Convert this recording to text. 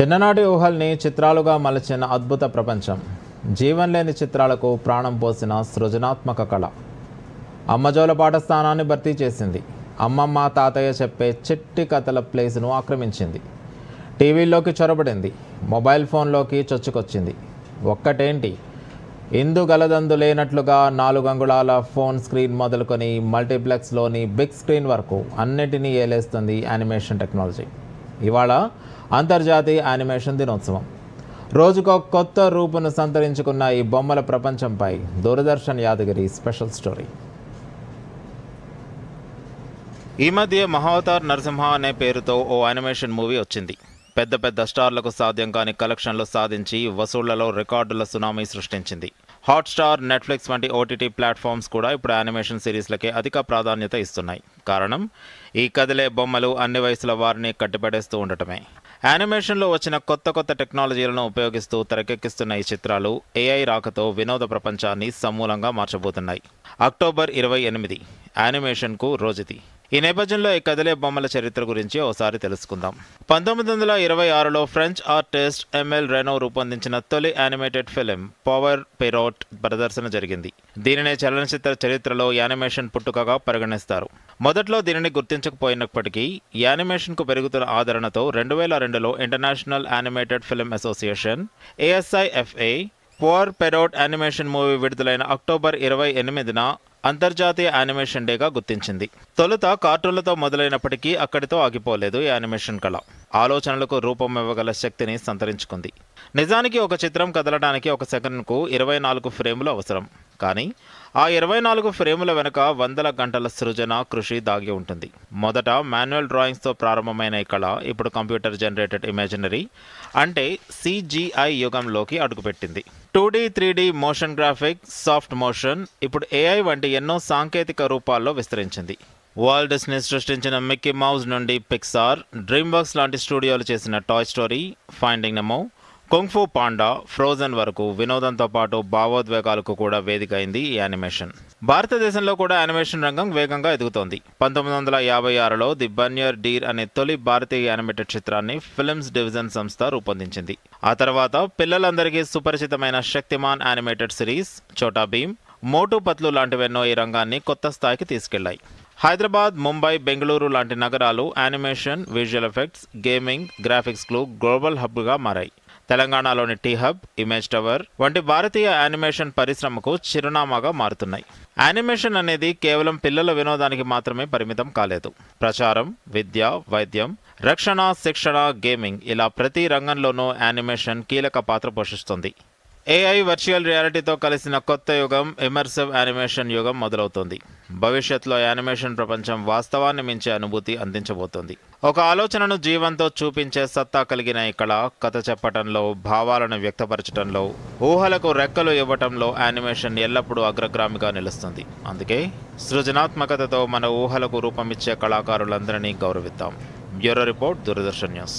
చిన్ననాటి ఊహల్ని చిత్రాలుగా మలచిన అద్భుత ప్రపంచం. జీవం లేని చిత్రాలకు ప్రాణం పోసిన సృజనాత్మక కళ. అమ్మజోల పాఠస్థానాన్ని భర్తీ చేసింది. అమ్మమ్మ తాతయ్య చెప్పే చిట్టి కథల ప్లేస్ను ఆక్రమించింది. టీవీల్లోకి చొరబడింది. మొబైల్ ఫోన్లోకి చొచ్చుకొచ్చింది. ఒక్కటేంటి? ఇందు గలదందు లేనట్లుగా నాలుగు అంగుళాల ఫోన్ స్క్రీన్ మొదలుకొని మల్టీప్లెక్స్లోని బిగ్ స్క్రీన్ వరకు అన్నిటినీ ఏలేస్తుంది యానిమేషన్ టెక్నాలజీ. ఇవాళ అంతర్జాతీయ యానిమేషన్ దినోత్సవం. రోజుకో కొత్త రూపును సంతరించుకున్న ఈ బొమ్మల ప్రపంచంపై దూరదర్శన్ యాదగిరి స్పెషల్ స్టోరీ. ఈ మధ్య మహావతార్ నరసింహ అనే పేరుతో ఓ యానిమేషన్ మూవీ వచ్చింది. పెద్ద పెద్ద స్టార్లకు సాధ్యం కాని కలెక్షన్లు సాధించి వసూళ్ళలో రికార్డుల సునామీ సృష్టించింది. హాట్స్టార్ నెట్ఫ్లిక్స్ వంటి ఓటీటీ ప్లాట్ఫామ్స్ కూడా ఇప్పుడు యానిమేషన్ సిరీస్లకే అధిక ప్రాధాన్యత ఇస్తున్నాయి. కారణం ఈ కదిలే బొమ్మలు అన్ని వయసుల వారిని కట్టిపడేస్తూ ఉండటమే. యానిమేషన్లో వచ్చిన కొత్త కొత్త టెక్నాలజీలను ఉపయోగిస్తూ తెరకెక్కిస్తున్న ఈ చిత్రాలు ఏఐ రాకతో వినోద ప్రపంచాన్ని సమూలంగా మార్చబోతున్నాయి. అక్టోబర్ ఇరవై ఎనిమిది యానిమేషన్కు రోజుది. ఈ నేపథ్యంలో ఈ కదిలే బొమ్మల చరిత్ర గురించి ఒకసారి తెలుసుకుందాం. పంతొమ్మిది వందల ఇరవై ఆరులో ఫ్రెంచ్ ఆర్టిస్ట్ ఎంఎల్ రెనో రూపొందించిన తొలి యానిమేటెడ్ ఫిలిం పవర్ పెరోట్ ప్రదర్శన జరిగింది. దీనినే చలనచిత్ర చరిత్రలో యానిమేషన్ పుట్టుకగా పరిగణిస్తారు. మొదట్లో దీనిని గుర్తించకపోయినప్పటికీ యానిమేషన్కు పెరుగుతున్న ఆదరణతో రెండు వేల రెండులో international animated film association ASIFA Pauvre Pierrot animation movie విడుదలైన అక్టోబర్ ఇరవై ఎనిమిదిన అంతర్జాతీయ యానిమేషన్ డేగా గుర్తించింది. తొలుత కార్టూన్లతో మొదలైనప్పటికీ అక్కడితో ఆగిపోలేదు ఈ యానిమేషన్ కళ. ఆలోచనలకు రూపం ఇవ్వగల శక్తిని సంతరించుకుంది. నిజానికి ఒక చిత్రం కదలడానికి ఒక సెకండ్కు ఇరవై నాలుగు ఫ్రేములు అవసరం. కానీ ఆ ఇరవై నాలుగు ఫ్రేముల వెనుక వందల గంటల సృజన కృషి దాగి ఉంటుంది. మొదట మాన్యువల్ డ్రాయింగ్స్తో ప్రారంభమైన ఈ కళ ఇప్పుడు కంప్యూటర్ జనరేటెడ్ ఇమాజినరీ అంటే సిజిఐ యుగంలోకి అడుగుపెట్టింది. Two D three D motion graphic soft motion ఇప్పుడు ఏఐ వంటి ఎన్నో సాంకేతిక రూపాల్లో విస్తరించింది. వరల్డ్ డిస్నీ సృష్టించిన మిక్కీ మౌస్ నుండి పిక్సార్ డ్రీమ్ వర్క్స్ లాంటి స్టూడియోలు చేసిన Toy Story Finding Nemo Kung Fu Panda Frozen వరకు వినోదంతో పాటు భావోద్వేగాలకు కూడా వేదిక అయింది ఈ యానిమేషన్. భారతదేశంలో కూడా యానిమేషన్ రంగం వేగంగా ఎదుగుతోంది. పంతొమ్మిది వందల యాభై ఆరులో ది బన్యర్ డీర్ అనే తొలి భారతీయ యానిమేటెడ్ చిత్రాన్ని ఫిల్మ్స్ డివిజన్ సంస్థ రూపొందించింది. ఆ తర్వాత పిల్లలందరికీ సుపరిచితమైన శక్తిమాన్ యానిమేటెడ్ సిరీస్ చోటా భీమ్ మోటు పత్లు లాంటివెన్నో ఈ రంగాన్ని కొత్త స్థాయికి తీసుకెళ్ళాయి. హైదరాబాద్ ముంబై బెంగళూరు లాంటి నగరాలు యానిమేషన్ విజువల్ ఎఫెక్ట్స్ గేమింగ్ గ్రాఫిక్స్లు గ్లోబల్ హబ్గా మారాయి. తెలంగాణలోని టీ హబ్ ఇమేజ్ టవర్ వంటి భారతీయ యానిమేషన్ పరిశ్రమకు చిరునామాగా మారుతున్నాయి. యానిమేషన్ అనేది కేవలం పిల్లల వినోదానికి మాత్రమే పరిమితం కాలేదు. ప్రచారం విద్య వైద్యం రక్షణ శిక్షణ గేమింగ్ ఇలా ప్రతి రంగంలోనూ యానిమేషన్ కీలక పాత్ర పోషిస్తుంది. ఏఐ వర్చువల్ రియాలిటీతో కలిసిన కొత్త యుగం ఇమర్సివ్ యానిమేషన్ యుగం మొదలవుతుంది. భవిష్యత్తులో యానిమేషన్ ప్రపంచం వాస్తవాన్ని మించే అనుభూతి అందించబోతుంది. ఒక ఆలోచనను జీవంతో చూపించే సత్తా కలిగిన ఈ కళ కథ చెప్పటంలో భావాలను వ్యక్తపరచడంలో ఊహలకు రెక్కలు ఇవ్వటంలో యానిమేషన్ ఎల్లప్పుడూ అగ్రగ్రామిగా నిలుస్తుంది. అందుకే సృజనాత్మకతతో మన ఊహలకు రూపమిచ్చే కళాకారులందరినీ గౌరవిద్దాం. Bureau report Doordarshan news.